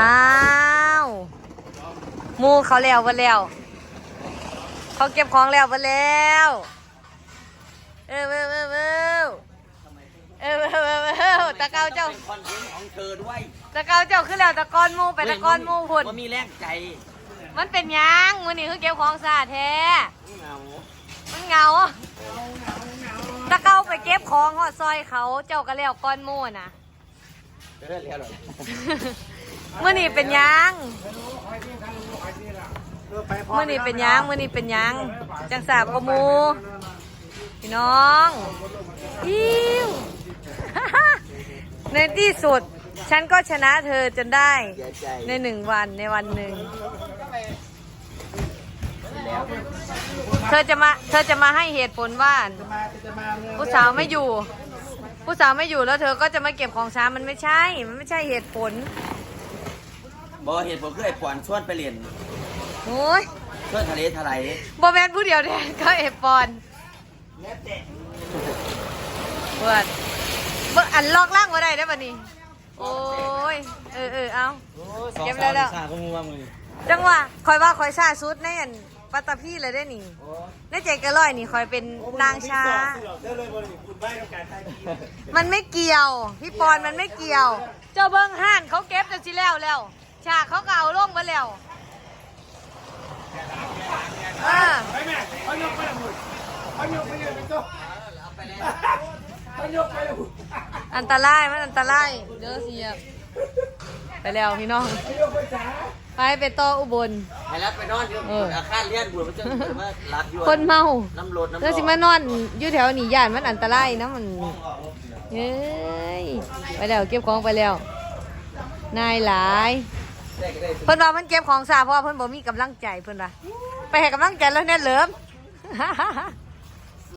อ้าวมูเขาแล้ววันแล้ว เขาเก็บของแล้ววันแล้ว เออเออเออเออเออเออเออตะเกาเจ้าคเจ้วตะเกาเจ้าขึ้นแล้วตะกอนมูไปตะกอนมูพุ่นมันมีแรงใจ มันเป็นยังมันนี่คือเก็บของสะอาดแท้มันเงาตะเกาไปเก็บของหอดซอยเขาเจ้าก็แล้วก้อนมูนะ เมื่อนี้เป็นหยังมื่อนี้เป็นหยังมื่อนี้เป็นหยัง จังสาบกว่าหมูพี่น้องอิ้วในที่สุด ฉันก็ชนะเธอจนได้ในหนึ่งวันในวันหนึ่ง เธอจะมาเธอจะมาให้เหตุผลว่าผู้สาวไม่อยู่ ผู้สาวไม่อยู่แล้วเธอก็จะมาเก็บของช้ามันไม่ใช่ มันไม่ใช่เหตุผลบอกเหตุผลคือไอ้ขวัญชวนไปเรียนโอ้ยชวนทะเลทลายบอแมนผู้เดียวเด้ก็เอฟปอนเปิดเบิ่งอันลอกล่างมาได้ได้ป่ะนี่โอ้ยเออเออเอา เก็บแล้วแล้วสาก็มือว่ามือ จังหวะคอยว่าคอยซาสุดในอัน ปัตตพีเลยได้นี่ในใจกระร้อยนี่คอยเป็นนางช้า มันไม่เกี่ยว พี่ปอนมันไม่เกี่ยว เจ้าเบิ้งห่านเขาเก็บจนสิแล้วแล้วฉากเขาก็เอาลงมาแล้วเออไปแม่เขายกไปละหมดเขายกไปเลยเป็นตัวเขายกไปละหมดอันตรายมันอันตรายเด้อเสียบ ไปแล้วพี่น้องเขายกไปจ้าไปไปต่ออุบลให้รับไปนอนอยู่เออ อาคารเรียนบุญมันจะมารับอยู่คนเมาน้ำรดน้ำแล้วสิมานอนอยู่แถวนี้ย่านมันอันตรายนะมันเฮ้ยไปแล้วเก็บของไปแล้ว นายหลาย เพิ่นว่ามันเก็บของซาเพราะว่าเพิ่นบ่มีกำลังใจเพิ่นว่าไปให้กำลังใจแล้วแน่เหลิม